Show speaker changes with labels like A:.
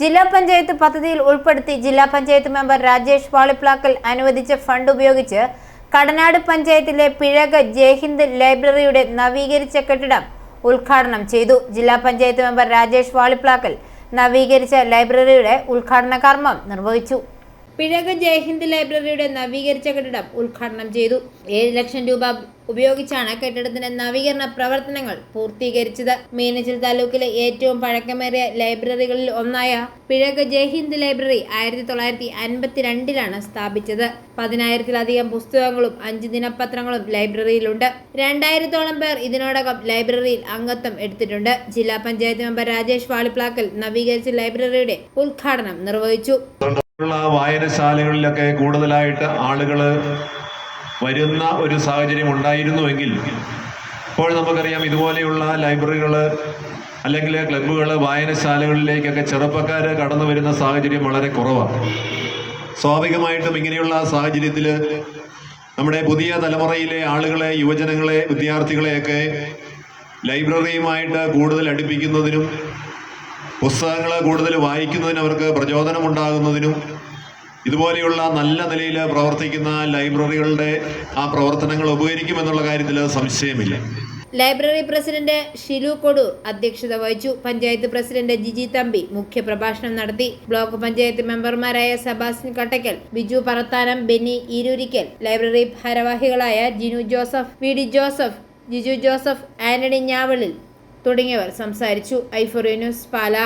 A: ജില്ലാ പഞ്ചായത്ത് പദ്ധതിയിൽ ഉൾപ്പെടുത്തി ജില്ലാ പഞ്ചായത്ത് മെമ്പർ രാജേഷ് വാളിപ്ലാക്കൽ അനുവദിച്ച ഫണ്ട് ഉപയോഗിച്ച് കടനാട് പഞ്ചായത്തിലെ പിഴക ജയ്ഹിന്ദ് ലൈബ്രറിയുടെ നവീകരിച്ച കെട്ടിടം ഉദ്ഘാടനം ചെയ്തു. ജില്ലാ പഞ്ചായത്ത് മെമ്പർ രാജേഷ് വാളിപ്ലാക്കൽ നവീകരിച്ച ലൈബ്രറിയുടെ ഉദ്ഘാടന കർമ്മം നിർവഹിച്ചു. പിഴക ജയ്ഹിന്ദ് ലൈബ്രറിയുടെ നവീകരിച്ച കെട്ടിടം ഉദ്ഘാടനം ചെയ്തു. ഏഴ് ലക്ഷം രൂപ ഉപയോഗിച്ചാണ് കെട്ടിടത്തിന്റെ നവീകരണ പ്രവർത്തനങ്ങൾ പൂർത്തീകരിച്ചത്. മീനച്ചിൽ താലൂക്കിലെ ഏറ്റവും പഴക്കമേറിയ ലൈബ്രറികളിൽ ഒന്നായ പിഴക് ജയ്ഹിന്ദ് ലൈബ്രറി ആയിരത്തി തൊള്ളായിരത്തി അൻപത്തിരണ്ടിലാണ് സ്ഥാപിച്ചത്. പതിനായിരത്തിലധികം പുസ്തകങ്ങളും അഞ്ച് ദിനപത്രങ്ങളും ലൈബ്രറിയിലുണ്ട്. രണ്ടായിരത്തോളം പേർ ഇതിനോടകം ലൈബ്രറിയിൽ അംഗത്വം എടുത്തിട്ടുണ്ട്. ജില്ലാ പഞ്ചായത്ത് മെമ്പർ രാജേഷ് വാളിപ്ലാക്കൽ നവീകരിച്ച ലൈബ്രറിയുടെ ഉദ്ഘാടനം നിർവഹിച്ചു.
B: ഉള്ള വായനശാലകളിലൊക്കെ കൂടുതലായിട്ട് ആളുകൾ വരുന്ന ഒരു സാഹചര്യം ഉണ്ടായിരുന്നുവെങ്കിൽ ഇപ്പോൾ നമുക്കറിയാം ഇതുപോലെയുള്ള ലൈബ്രറികൾ അല്ലെങ്കിൽ ക്ലബ്ബുകൾ വായനശാലകളിലേക്കൊക്കെ ചെറുപ്പക്കാർ കടന്നു വരുന്ന സാഹചര്യം വളരെ കുറവാണ്. സ്വാഭാവികമായിട്ടും ഇങ്ങനെയുള്ള സാഹചര്യത്തിൽ നമ്മുടെ പുതിയ തലമുറയിലെ ആളുകളെ യുവജനങ്ങളെ വിദ്യാർത്ഥികളെയൊക്കെ ലൈബ്രറിയുമായിട്ട് കൂടുതൽ അടുപ്പിക്കുന്നതിനും പുസ്തകങ്ങൾ കൂടുതൽ വായിക്കുന്നതിന് അവർക്ക് പ്രചോദനമുണ്ടാകുന്നതിനും ഇതുപോലെയുള്ള നല്ല നിലയിൽ പ്രവർത്തിക്കുന്ന ലൈബ്രറികളുടെ ആ പ്രവർത്തനങ്ങൾ ഉപകരിക്കുമെന്നുള്ള കാര്യത്തിൽ സംശയമില്ല.
A: ലൈബ്രറി പ്രസിഡന്റ് ഷിലു കൊടൂർ അധ്യക്ഷത വഹിച്ചു. പഞ്ചായത്ത് പ്രസിഡന്റ് ജിജി തമ്പി മുഖ്യപ്രഭാഷണം നടത്തി. ബ്ലോക്ക് പഞ്ചായത്ത് മെമ്പർമാരായ സെബാസ്റ്റ്യൻ കട്ടക്കൽ ബിജു പറത്താനം ബെന്നി ഈരൂരിക്കൽ ലൈബ്രറി ഭാരവാഹികളായ ജിനു ജോസഫ് വി ഡി ജോസഫ് ജിജു ജോസഫ് ആന്റണി ഞാവളിൽ തുടങ്ങിയവർ. സംസാരിച്ചു. ഐഫോറിയ ന്യൂസ് പാല.